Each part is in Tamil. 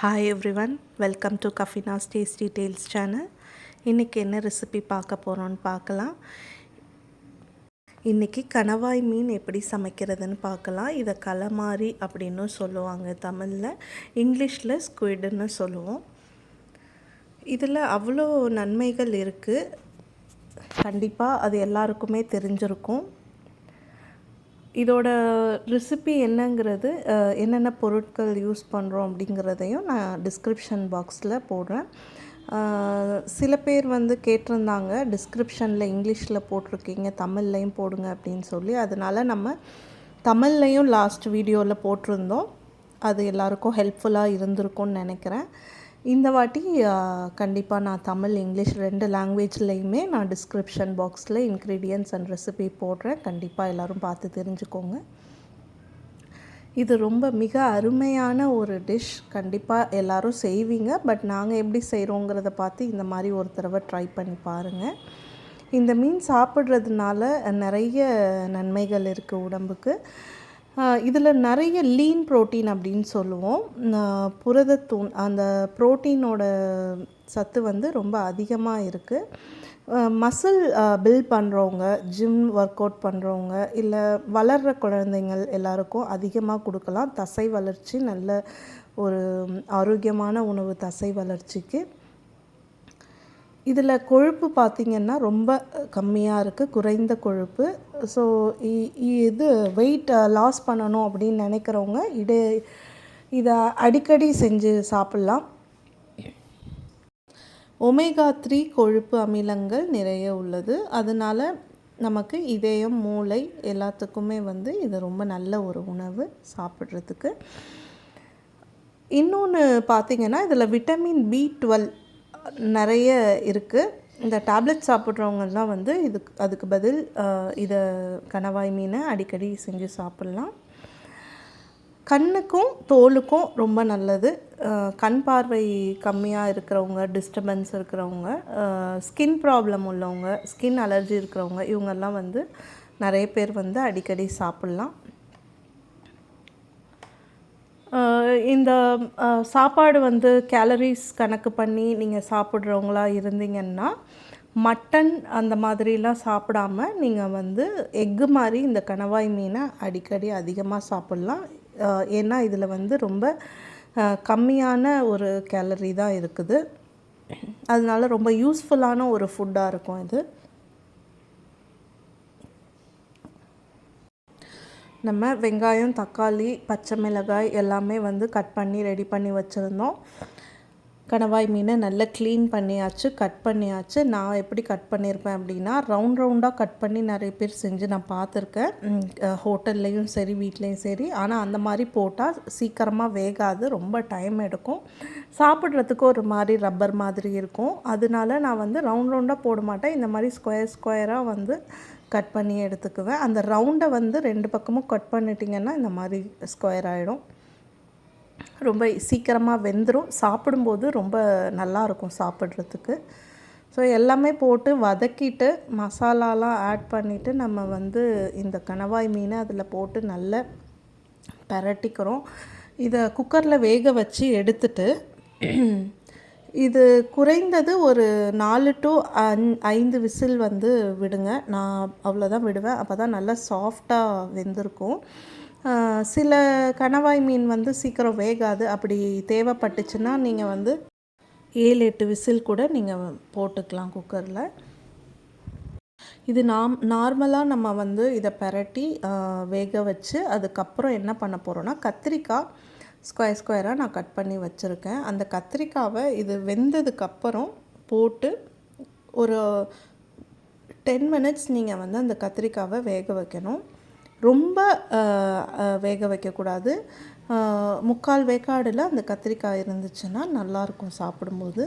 Hi everyone welcome to கஃபினாஸ் டேஸ்ட் டீட்டெயில்ஸ் சேனல் இன்றைக்கி என்ன ரெசிபி பார்க்க போகிறோன்னு பார்க்கலாம். இன்றைக்கி கணவாய் மீன் எப்படி சமைக்கிறதுன்னு பார்க்கலாம். இதை கலமாரி அப்படின்னு சொல்லுவாங்க தமிழில். இங்கிலீஷில் ஸ்குவிடுன்னு சொல்லுவோம். இதில் அவ்வளோ நன்மைகள் இருக்குது கண்டிப்பாக அது எல்லாருக்குமே தெரிஞ்சிருக்கும். இதோட ரெசிபி என்னங்கிறது என்னென்ன பொருட்கள் யூஸ் பண்ணுறோம் அப்படிங்கிறதையும் நான் டிஸ்கிரிப்ஷன் பாக்ஸில் போடுறேன். சில பேர் வந்து கேட்டிருந்தாங்க டிஸ்கிரிப்ஷனில் இங்கிலீஷில் போட்டிருக்கீங்க தமிழ்லையும் போடுங்க அப்படின்னு சொல்லி. அதனால் நம்ம தமிழ்லையும் லாஸ்ட் வீடியோவில் போட்டிருந்தோம். அது எல்லாருக்கும் ஹெல்ப்ஃபுல்லாக இருந்திருக்கும்னு நினைக்கிறேன். இந்த வாட்டி கண்டிப்பாக நான் தமிழ் இங்கிலீஷ் ரெண்டு லாங்குவேஜ்லேயுமே நான் டிஸ்கிரிப்ஷன் பாக்ஸில் இன்க்ரீடியன்ஸ் அண்ட் ரெசிபி போடுறேன். கண்டிப்பாக எல்லோரும் பார்த்து தெரிஞ்சுக்கோங்க. இது ரொம்ப மிக அருமையான ஒரு டிஷ் கண்டிப்பாக எல்லோரும் செய்வீங்க. பட் நாங்கள் எப்படி செய்கிறோங்கிறத பார்த்து இந்த மாதிரி ஒரு தடவை ட்ரை பண்ணி பாருங்கள் இந்த மீன் சாப்பிட்றதுனால நிறைய நன்மைகள் இருக்குது உடம்புக்கு. இதில் நிறைய லீன் ப்ரோட்டீன் அப்படின்னு சொல்லுவோம். புரதத்தூண் அந்த புரோட்டீனோட சத்து வந்து ரொம்ப அதிகமாக இருக்குது மசில் பில்ட் பண்ணுறவங்க ஜிம் ஒர்க் அவுட் பண்ணுறவங்க இல்லை வளர்கிற குழந்தைங்கள் எல்லாருக்கும் அதிகமாக கொடுக்கலாம். தசை வளர்ச்சி நல்ல ஒரு ஆரோக்கியமான உணவு தசை வளர்ச்சிக்கு. இதில் கொழுப்பு பார்த்திங்கன்னா ரொம்ப கம்மியாக இருக்குது குறைந்த கொழுப்பு. ஸோ இது வெயிட் லாஸ் பண்ணணும் அப்படின்னு நினைக்கிறவங்க இது இதை அடிக்கடி செஞ்சு சாப்பிட்லாம். ஒமேகா த்ரீ கொழுப்பு அமிலங்கள் நிறைய உள்ளது. அதனால் நமக்கு இதயம் மூளை எல்லாத்துக்குமே வந்து இது ரொம்ப நல்ல ஒரு உணவு சாப்பிட்றதுக்கு. இன்னொன்று பார்த்திங்கன்னா இதில் விட்டமின் பி டுவெல் நிறைய இருக்குது இந்த டேப்லெட் சாப்பிட்றவங்கெல்லாம் வந்து இதுக்கு அதுக்கு பதில் இதை கணவாய் மீனை அடிக்கடி செஞ்சு சாப்பிட்லாம். கண்ணுக்கும் தோலுக்கும் ரொம்ப நல்லது. கண் பார்வை கம்மியாக இருக்கிறவங்க டிஸ்டர்பன்ஸ் இருக்கிறவங்க ஸ்கின் ப்ராப்ளம் உள்ளவங்க ஸ்கின் அலர்ஜி இருக்கிறவங்க இவங்கெல்லாம் வந்து நிறைய பேர் வந்து அடிக்கடி சாப்பிட்லாம். இந்த சாப்பாடு வந்து கேலரிஸ் கணக்கு பண்ணி நீங்கள் சாப்பிட்றவங்களா இருந்தீங்கன்னா மட்டன் அந்த மாதிரிலாம் சாப்பிடாம நீங்கள் வந்து எக்கு மாதிரி இந்த கணவாய் மீனை அடிக்கடி அதிகமாக சாப்பிட்லாம். ஏன்னா இதில் வந்து ரொம்ப கம்மியான ஒரு கேலரி தான் இருக்குது. அதனால ரொம்ப யூஸ்ஃபுல்லான ஒரு ஃபுட்டாக இருக்கும் இது. நம்ம வெங்காயம் தக்காளி பச்சை மிளகாய் எல்லாமே வந்து கட் பண்ணி ரெடி பண்ணி வச்சுருந்தோம். கணவாய் மீனை நல்லா க்ளீன் பண்ணியாச்சு கட் பண்ணியாச்சு. நான் எப்படி கட் பண்ணியிருப்பேன் அப்படின்னா ரவுண்ட் ரவுண்டாக கட் பண்ணி நிறைய பேர் செஞ்சு நான் பார்த்துருக்கேன். ஹோட்டல்லையும் சரி வீட்லேயும் சரி. ஆனால் அந்த மாதிரி போட்டால் சீக்கிரமாக வேகாது ரொம்ப டைம் எடுக்கும். சாப்பிட்றதுக்கு ஒரு மாதிரி ரப்பர் மாதிரி இருக்கும். அதனால நான் வந்து ரவுண்ட் ரவுண்டாக போட மாட்டேன். இந்த மாதிரி ஸ்கொயர் ஸ்கொயராக வந்து கட் பண்ணி எடுத்துக்குவேன். அந்த ரவுண்டை வந்து ரெண்டு பக்கமும் கட் பண்ணிட்டிங்கன்னா இந்த மாதிரி ஸ்கொயர் ஆகிடும் ரொம்ப சீக்கிரமாக வெந்துடும் சாப்பிடும்போது ரொம்ப நல்லா இருக்கும் சாப்பிட்றதுக்கு. ஸோ எல்லாமே போட்டு வதக்கிட்டு மசாலாலாம் ஆட் பண்ணிவிட்டு நம்ம வந்து இந்த கணவாய் மீனை அதில் போட்டு நல்லா பிரட்டிக்கிறோம். இதை குக்கரில் வேக வச்சு எடுத்துட்டு இது குறைந்தது ஒரு நாலு டு ஐந்து விசில் வந்து விடுங்க. நான் அவ்வளோதான் விடுவேன். அப்போ தான் நல்லா சாஃப்டாக வெந்திருக்கும். சில கணவாய் மீன் வந்து சீக்கிரம் வேகாது. அப்படி தேவைப்பட்டுச்சுன்னா நீங்கள் வந்து ஏழு எட்டு விசில் கூட நீங்கள் போட்டுக்கலாம் குக்கரில் இது நாம் நார்மலாக நம்ம வந்து இதை பிரட்டி வேக வச்சு அதுக்கப்புறம் என்ன பண்ண போகிறோன்னா கத்திரிக்காய் ஸ்கொயர் ஸ்கொயராக நான் கட் பண்ணி வச்சுருக்கேன். அந்த கத்திரிக்காவை இது வெந்ததுக்கப்புறம் போட்டு ஒரு டென் மினிட்ஸ் நீங்கள் வந்து அந்த கத்திரிக்காவை வேக வைக்கணும். ரொம்ப வேக வைக்கக்கூடாது. முக்கால் வேக்காடில் அந்த கத்திரிக்காய் இருந்துச்சுன்னா நல்லாயிருக்கும் சாப்பிடும்போது.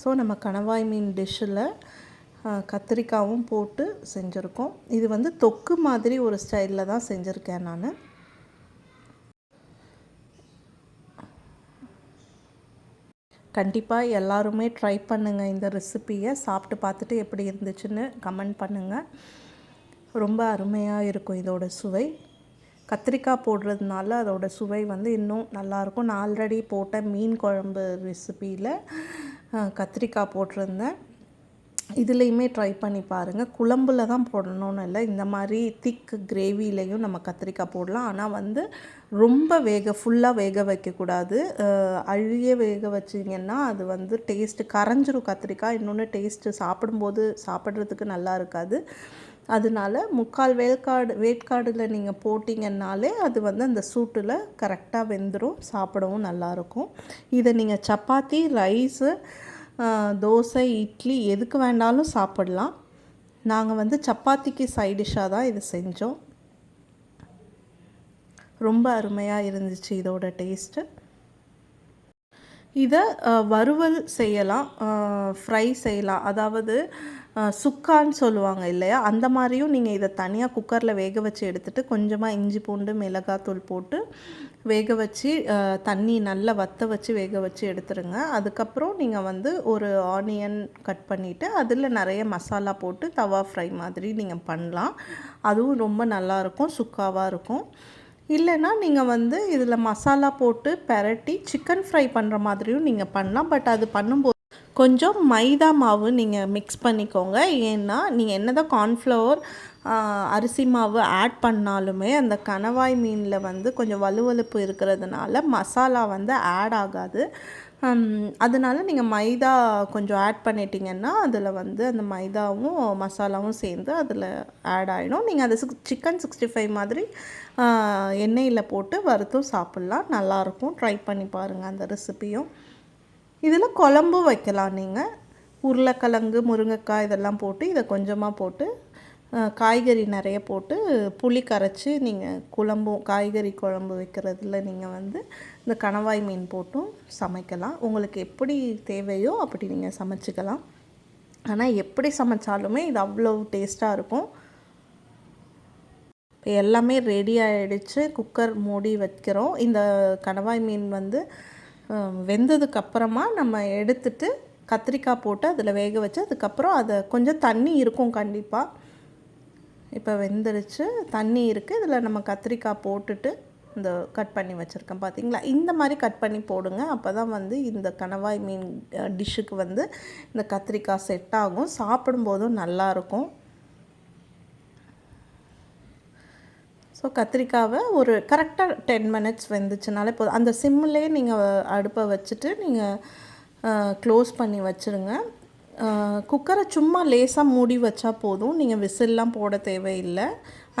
ஸோ நம்ம கணவாய் மீன் டிஷ்ஷில் கத்திரிக்காவும் போட்டு செஞ்சுருக்கோம். இது வந்து தொக்கு மாதிரி ஒரு ஸ்டைலில் தான் செஞ்சுருக்கேன் நான். கண்டிப்பாக எல்லாருமே ட்ரை பண்ணுங்கள் இந்த ரெசிப்பியை சாப்பிட்டு பார்த்துட்டு எப்படி இருந்துச்சுன்னு கமெண்ட் பண்ணுங்கள் ரொம்ப அருமையாக இருக்கும் இதோட சுவை. கத்திரிக்காய் போடுறதுனால அதோட சுவை வந்து இன்னும் நல்லாயிருக்கும் நான் ஆல்ரெடி போட்ட மீன் குழம்பு ரெசிப்பியில் கத்திரிக்காய் போட்டிருந்தேன். இதுலேயுமே ட்ரை பண்ணி பாருங்கள் குழம்புல தான் போடணும்னு இல்லை. இந்த மாதிரி திக் கிரேவிலையும் நம்ம கத்திரிக்காய் போடலாம். ஆனால் வந்து ரொம்ப வேக ஃபுல்லாக வேக வைக்கக்கூடாது அழுகிய அழிய வேக வச்சிங்கன்னா அது வந்து டேஸ்ட்டு கரைஞ்சிரும் கத்திரிக்காய். இன்னொன்று டேஸ்ட்டு சாப்பிடும்போது சாப்பிட்றதுக்கு நல்லா இருக்காது. அதனால முக்கால் வேல்காடு வேட்காடில் நீங்கள் போட்டிங்கன்னாலே அது வந்து அந்த சூட்டில் கரெக்டாக வெந்துடும் சாப்பிடவும் நல்லாயிருக்கும் இதை நீங்கள் சப்பாத்தி ரைஸு தோசை இட்லி எதுக்கு வேணாலும் சாப்பிடலாம். நாங்கள் வந்து சப்பாத்திக்கு சைட் டிஷ்ஷாக தான் இது செஞ்சோம். ரொம்ப அருமையாக இருந்துச்சு இதோட டேஸ்ட்டு இதை வறுவல் செய்யலாம். ஃப்ரை செய்யலாம். அதாவது சுக்கான்னு சொல்லுவாங்க இல்லையா? அந்த மாதிரியும் நீங்கள் இதை தனியாக குக்கரில் வேக வச்சு எடுத்துகிட்டு கொஞ்சமாக இஞ்சி பூண்டு மிளகாத்தூள் போட்டு வேக வச்சு தண்ணி நல்லா வற்ற வச்சு வேக வச்சு எடுத்துருங்க. அதுக்கப்புறம் நீங்கள் வந்து ஒரு ஆனியன் கட் பண்ணிவிட்டு அதில் நிறைய மசாலா போட்டு தவா ஃப்ரை மாதிரி நீங்கள் பண்ணலாம். அதுவும் ரொம்ப நல்லாயிருக்கும் சுக்காவாக இருக்கும். இல்லைன்னா நீங்கள் வந்து இதில் மசாலா போட்டு பெரட்டி சிக்கன் ஃப்ரை பண்ணுற மாதிரியும் நீங்கள் பண்ணலாம். பட் அது பண்ணும்போது கொஞ்சம் மைதா மாவு நீங்கள் மிக்ஸ் பண்ணிக்கோங்க. ஏன்னா நீங்கள் என்னதான் கார்ன்ஃப்ளவர் அரிசி மாவு ஆட் பண்ணாலுமே அந்த கணவாய் மீனில் வந்து கொஞ்சம் வலுவலுப்பு இருக்கிறதுனால மசாலா வந்து ஆட் ஆகாது. அதனால் அதனால நீங்கள் மைதா கொஞ்சம் ஆட் பண்ணிட்டீங்கன்னா அதில் வந்து அந்த மைதாவும் மசாலாவும் சேர்ந்து அதில் ஆட் ஆகிடும் நீங்கள் அதை சிக் சிக்கன் சிக்ஸ்டி ஃபைவ் மாதிரி எண்ணெயில் போட்டு வறுத்தும் சாப்பிட்லாம். நல்லாயிருக்கும் ட்ரை பண்ணி பாருங்கள் அந்த ரெசிப்பியும் இதில் குழம்பு வைக்கலாம் நீங்கள். உருளைக்கிழங்கு முருங்கைக்காய் இதெல்லாம் போட்டு இதை கொஞ்சமாக போட்டு காய்கறி நிறைய போட்டு புளி கரைச்சி நீங்கள் குழம்பும் காய்கறி குழம்பு வைக்கிறதுல நீங்கள் வந்து இந்த கணவாய் மீன் போட்டும் சமைக்கலாம். உங்களுக்கு எப்படி தேவையோ அப்படி நீங்கள் சமைச்சிக்கலாம். ஆனால் எப்படி சமைச்சாலுமே இது அவ்வளோ டேஸ்ட்டாக இருக்கும். இப்போ எல்லாமே ரெடி ஆகிடுச்சு குக்கர் மூடி வைக்கிறோம். இந்த கணவாய் மீன் வந்து வெந்ததுக்கப்புறமா வெந்ததுக்கு அப்புறமா நம்ம எடுத்துட்டு கத்திரிக்காய் போட்டு அதில் வேக வச்சு அதுக்கப்புறம் அதை கொஞ்சம் தண்ணி இருக்கும் கண்டிப்பாக இப்போ வெந்துருச்சு தண்ணி இருக்குது இதில் நம்ம கத்திரிக்காய் போட்டுட்டு இந்த கட் பண்ணி வச்சுருக்கேன். பார்த்தீங்களா இந்த மாதிரி கட் பண்ணி போடுங்க. அப்போ தான் வந்து இந்த கணவாய் மீன் டிஷ்ஷுக்கு வந்து இந்த கத்திரிக்காய் செட் ஆகும். சாப்பிடும்போதும் நல்லாயிருக்கும் ஸோ கத்திரிக்காவை ஒரு கரெக்டாக டென் மினிட்ஸ் வெந்துச்சுனாலே போதும். அந்த சிம்மிலே நீங்கள் அடுப்பை வச்சுட்டு நீங்கள் க்ளோஸ் பண்ணி வச்சுருங்க. குக்கரை சும்மா லேசாக மூடி வச்சா போதும். நீங்கள் விசில்லாம் போட தேவையில்லை.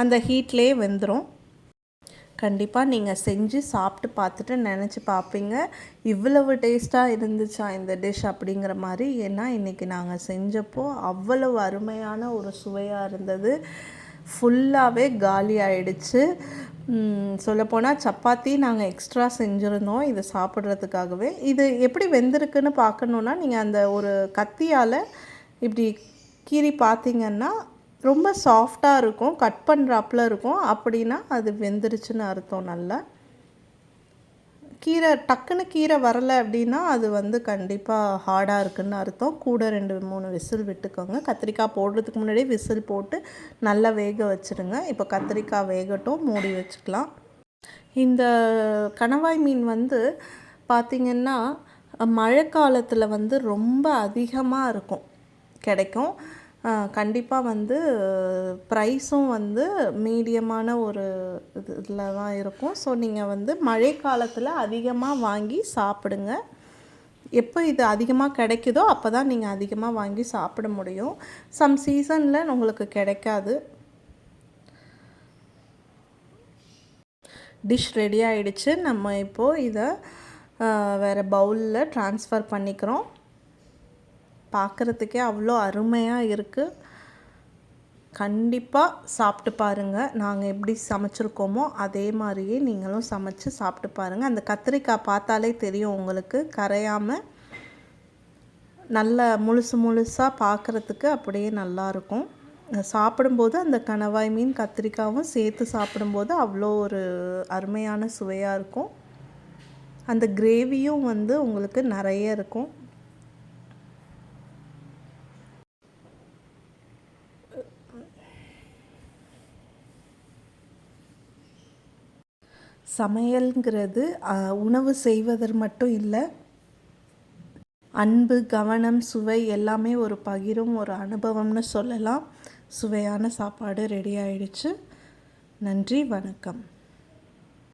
அந்த ஹீட்லேயே வெந்துடும் கண்டிப்பாக நீங்கள் செஞ்சு சாப்பிட்டு பார்த்துட்டு நினச்சி பார்ப்பீங்க. இவ்வளவு டேஸ்ட்டாக இருந்துச்சா இந்த டிஷ் அப்படிங்கிற மாதிரி. ஏன்னா இன்றைக்கி நாங்கள் செஞ்சப்போ அவ்வளவு அருமையான ஒரு சுவையாக இருந்தது. ஃபுல்லாகவே காலி ஆயிடுச்சு. சொல்லப்போனால் சப்பாத்தி நாங்கள் எக்ஸ்ட்ரா செஞ்சுருந்தோம். இது சாப்பிட்றதுக்காகவே. இது எப்படி வெந்திருக்குன்னு பார்க்கணுன்னா நீங்கள் அந்த ஒரு கத்தியால் இப்படி கீறி பார்த்தீங்கன்னா ரொம்ப சாஃப்டாக இருக்கும். கட் பண்ணுறாப்புல இருக்கும். அப்படின்னா அது வெந்துருச்சுன்னு அர்த்தம் நல்லா. கீரை டக்குன்னு கீரை வரலை அப்படின்னா அது வந்து கண்டிப்பாக ஹார்டாக இருக்குன்னு அர்த்தம். கூட ரெண்டு மூணு விசில் விட்டுக்கோங்க. கத்திரிக்காய் போடுறதுக்கு முன்னாடியே விசில் போட்டு நல்லா வேக வச்சுருங்க. இப்போ கத்திரிக்காய் வேகட்டும் மூடி வச்சுக்கலாம். இந்த கணவாய் மீன் வந்து பார்த்திங்கன்னா மழை காலத்தில் வந்து ரொம்ப அதிகமாக இருக்கும். கிடைக்கும். கண்டிப்பாக வந்து ப்ரைஸும் வந்து மீடியமான ஒரு இது இதில் தான் இருக்கும். ஸோ நீங்கள் வந்து மழை காலத்தில் அதிகமாக வாங்கி சாப்பிடுங்க. எப்போ இது அதிகமாக கிடைக்குதோ அப்போ தான் நீங்கள் அதிகமாக வாங்கி சாப்பிட முடியும். சம் சீசனில் உங்களுக்கு கிடைக்காது. டிஷ் ரெடி ஆகிடுச்சு நம்ம இப்போது இதை வேறு பவுலில் ட்ரான்ஸ்ஃபர் பண்ணிக்கிறோம். பார்க்குறதுக்கே அவ்வளோ அருமையாக இருக்குது கண்டிப்பாக சாப்பிட்டு பாருங்கள் நாங்கள் எப்படி சமைச்சிருக்கோமோ அதே மாதிரியே நீங்களும் சமைச்சு சாப்பிட்டு பாருங்கள் அந்த கத்திரிக்காய் பார்த்தாலே தெரியும் உங்களுக்கு. கரையாமல் நல்ல முழுசு முழுசாக பார்க்குறதுக்கு அப்படியே நல்லாயிருக்கும் சாப்பிடும்போது அந்த கணவாய் மீன் கத்திரிக்காவும் சேர்த்து சாப்பிடும்போது அவ்வளோ ஒரு அருமையான சுவையாக இருக்கும். அந்த கிரேவியும் வந்து உங்களுக்கு நிறைய இருக்கும். சமையல்ங்கிறது உணவு செய்வதற்கு மட்டும் இல்லை அன்பு கவனம் சுவை எல்லாமே ஒரு பகிரும் ஒரு அனுபவம்னு சொல்லலாம். சுவையான சாப்பாடு ரெடி ஆயிடுச்சு. நன்றி வணக்கம்.